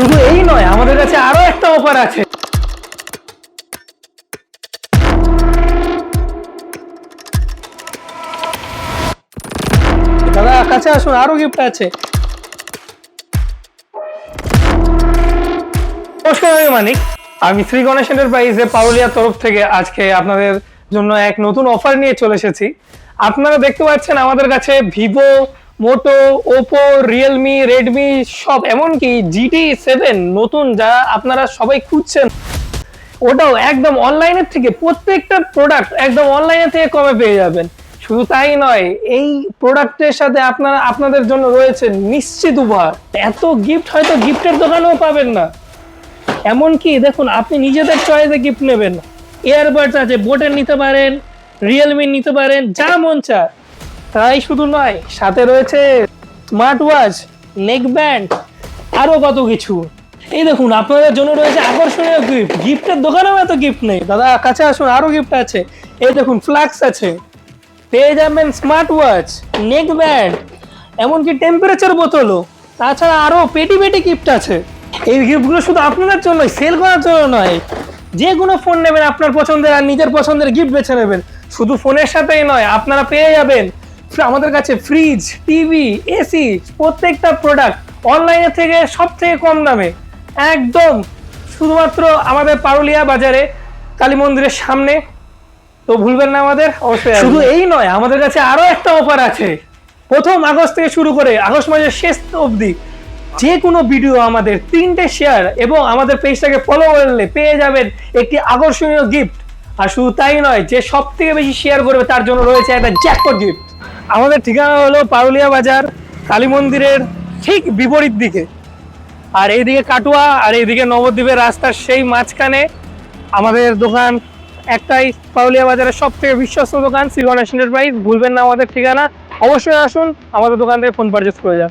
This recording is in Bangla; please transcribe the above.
শুধু এই নয়, আমাদের কাছে আরও একটা অফার আছে। দাদা, কাছে আসুন, আরও গিফট আছে। নমস্কার আমি মানিক। আমি শ্রী গণেশ এন্টারপ্রাইজে পাউলিয়ার তরফ থেকে আজকে আপনাদের জন্য এক নতুন অফার নিয়ে চলে এসেছি। আপনারা দেখতে পাচ্ছেন আমাদের কাছে Vivo Moto Oppo Realme Redmi সব, এমনকি জিটি সেভেন নতুন যা আপনারা সবাই খুঁজছেন। ওটাও একদম অনলাইনের থেকে প্রত্যেকটা প্রোডাক্ট একদম অনলাইনে থেকে কমে পেয়ে যাবেন। শুধু তাই নয়, এই প্রোডাক্টের সাথে আপনারা, আপনাদের জন্য রয়েছে নিশ্চিত উপহার। এত গিফট হয়তো গিফটের দোকানেও পাবেন না। এমনকি দেখুন, আপনি নিজেদের চয়েসে গিফট নেবেন। ইয়ারবাডস আছে বোটের নিতে পারেন রিয়েলমি নিতে পারেন, যা মন চায়। তাই শুধু নয়, সাথে রয়েছে স্মার্ট ওয়াচ নেক ব্যান্ড আরও কত কিছু। এই দেখুন, আপনাদের জন্য রয়েছে আকর্ষণীয় গিফট গিফটের দোকানেও এত গিফট নেই। দাদা, কাছে আসুন, আরও গিফট আছে। এই দেখুন ফ্লাক্স আছে। পেয়ে যাবেন স্মার্ট ওয়াচ নেক ব্যান্ড এমনকি টেম্পারেচার বোতলও। তাছাড়া আরও পেটি পেটি গিফট আছে। এই গিফটগুলো শুধু আপনাদের জন্য সেল করার জন্য নয়। যে কোনো ফোন নেবেন আপনার পছন্দের আর নিজের পছন্দের গিফট বেছে নেবেন। শুধু ফোনের সাথেই নয়, আপনারা পেয়ে যাবেন আমাদের কাছে ফ্রিজ টিভি এসি প্রত্যেকটা প্রোডাক্ট অনলাইনে থেকে সব থেকে কম দামে। একদম শুধুমাত্র আমাদের পারুলিয়া বাজারে, কালী মন্দিরের সামনে। তো ভুলবেন না আমাদের, অবশ্যই শুধু এই নয়, আমাদের কাছে আরও একটা অফার আছে। প্রথম আগস্ট থেকে শুরু করে আগস্ট মাসের শেষ অবধি যে কোনো ভিডিও আমাদের তিনটে শেয়ার এবং আমাদের পেজটাকে ফলো করলে পেয়ে যাবেন একটি আকর্ষণীয় গিফট আর শুধু তাই নয়, যে সব থেকে বেশি শেয়ার করবে তার জন্য রয়েছে একটা জ্যাকপট গিফট আমাদের ঠিকানা হলো পাউলিয়া বাজার, কালী মন্দিরের ঠিক বিপরীত দিকে। আর এইদিকে কাটুয়া, আর এইদিকে নবদ্বীপের রাস্তার সেই মাঝখানে আমাদের দোকান একটাই পাউলিয়া বাজারের সব থেকে বিশ্বস্ত দোকান, শ্রী এন্টারপ্রাইজ ভুলবেন না আমাদের ঠিকানা। অবশ্যই আসুন, আমাদের দোকান থেকে ফোন পারচেস করে যান।